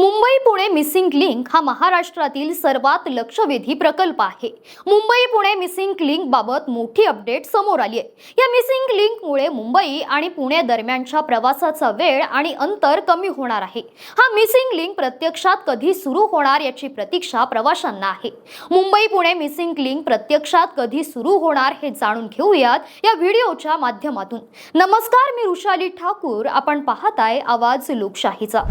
Mumbai Pune missing link हा महाराष्ट्रातील सर्वात लक्षवेधी प्रकल्प आहे. मुंबई पुणे मिसिंग लिंक बाबत मोठी अपडेट समोर आली आहे. या मिसिंग लिंकमुळे मुंबई आणि पुणे दरम्यानच्या प्रवासाचा वेळ आणि अंतर कमी होणार आहे. हा मिसिंग लिंक प्रत्यक्षात कधी सुरू होणार याची प्रतीक्षा प्रवाशांना आहे. मुंबई पुणे मिसिंग लिंक प्रत्यक्षात कधी सुरू होणार हे जाणून घेऊयात या व्हिडिओच्या माध्यमातून. नमस्कार मी रुशाली ठाकूर. आपण पाहताय आवाज लोकशाहीचा.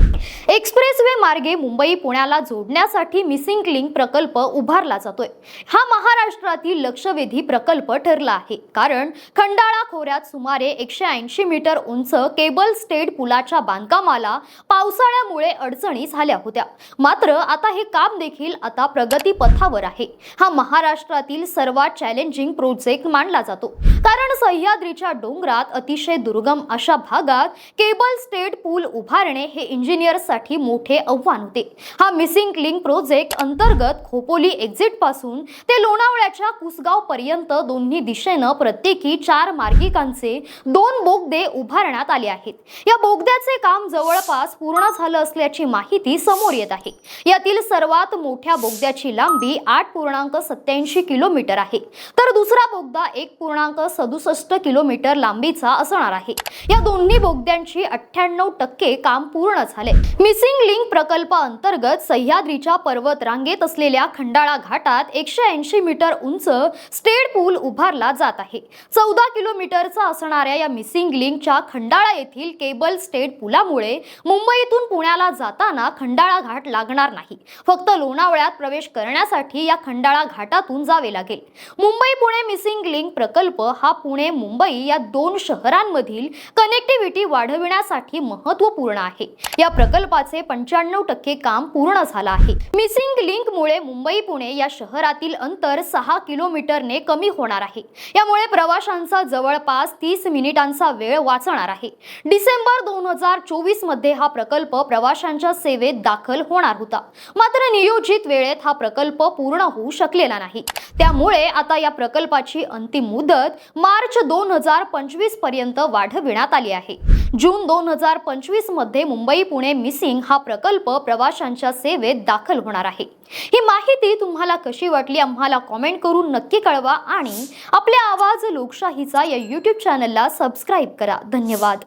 एक्सप्रेस वे मार्गे मुंबई पुण्याला जोडण्यासाठी मिसिंग लिंक प्रकल्प उभारला जातोय. हा महाराष्ट्रातील लक्षवेधी प्रकल्प ठरला आहे. कारण खंडाळा खोऱ्यात सुमारे एकशे ऐंशी मीटर उंच केबल स्टेट पुलाच्या बांधकामाला पावसाळ्यामुळे अडचणी झाल्या होत्या. मात्र आता हे काम देखील आता प्रगती पथावर आहे. हा महाराष्ट्रातील सर्वात चॅलेंजिंग प्रोजेक्ट मानला जातो. कारण सह्याद्रीच्या डोंगरात अतिशय दुर्गम अशा भागात केबल स्टेट पूल उभारणे हे इंजिनियर्ससाठी मोठे आव्हान होते. हा मिसिंग लिंक प्रोजेक्ट अंतर्गत खोपोली एक्झिटपासून ते लोणावळ्याच्या कुसगाव पर्यंत दोन्ही दिशेनं प्रत्येकी चार मार्गिकांचे दोन बोगदे उभारण्यात आले आहेत. या बोगद्याचे काम जवळपास पूर्ण झालं असल्याची माहिती समोर येत आहे. यातील सर्वात मोठ्या बोगद्याची लांबी आठ पूर्णांक सत्याऐंशी किलोमीटर आहे. तर दुसरा बोगदा एक पूर्णांक सदुसष्ट किलोमीटर लांबीचा असणार आहे. या दोन्ही बोगद्यांची अठ्ठ्याण्णव टक्के काम पूर्ण झाले. मिसिंग लिंक प्रकल्पाअंतर्गत सह्याद्रीच्या पर्वत रांगेत असलेल्या खंडाळा घाटात एकशे ऐंशी मीटर उंच स्टेड पूल उभारला जात आहे. चौदा किलोमीटरचा असणाऱ्या या मिसिंग लिंकच्या खंडाळा येथील केबल स्टेट पुलामुळे मुंबईतून पुण्याला जाताना खंडाळा घाट लागणार नाही. फक्त लोणावळ्यात प्रवेश करण्यासाठी या खंडाळा घाटातून जावे लागेल. मुंबई पुणे मिसिंग लिंक प्रकल्प हा पुणे मुंबई या दोन शहरांमधील कनेक्टिव्हिटी वाढविण्यासाठी महत्त्वपूर्ण आहे. या प्रकल्पाचे पंच्याण्णव टक्के काम पूर्ण झालं आहे. मिसिंग लिंकमुळे मुंबई पुणे या शहरातील अंतर सहा किलोमीटरने कमी होणार आहे. यामुळे प्रवाशांचा जवळपास तीस मिनिटांचा वेळ वाचणार आहे. डिसेंबर दोन हजार चोवीसमध्ये हा प्रकल्प प्रवाशांच्या सेवेत दाखल होणार होता. मात्र नियोजित वेळेत हा प्रकल्प पूर्ण होऊ शकलेला नाही. त्यामुळे आता या प्रकल्पाची अंतिम मुदत मार्च दोन हजार पंचवीसपर्यंत वाढविण्यात आली आहे. जून दोन हजार पंचवीसमध्ये मुंबई पुणे मिसिंग हा प्रकल्प प्रवाशांच्या सेवेत दाखल होणार आहे. ही माहिती तुम्हाला कशी वाटली आम्हाला कॉमेंट करून नक्की कळवा आणि आपल्या आवाज लोकशाहीचा या यूट्यूब चॅनलला सबस्क्राईब करा. धन्यवाद.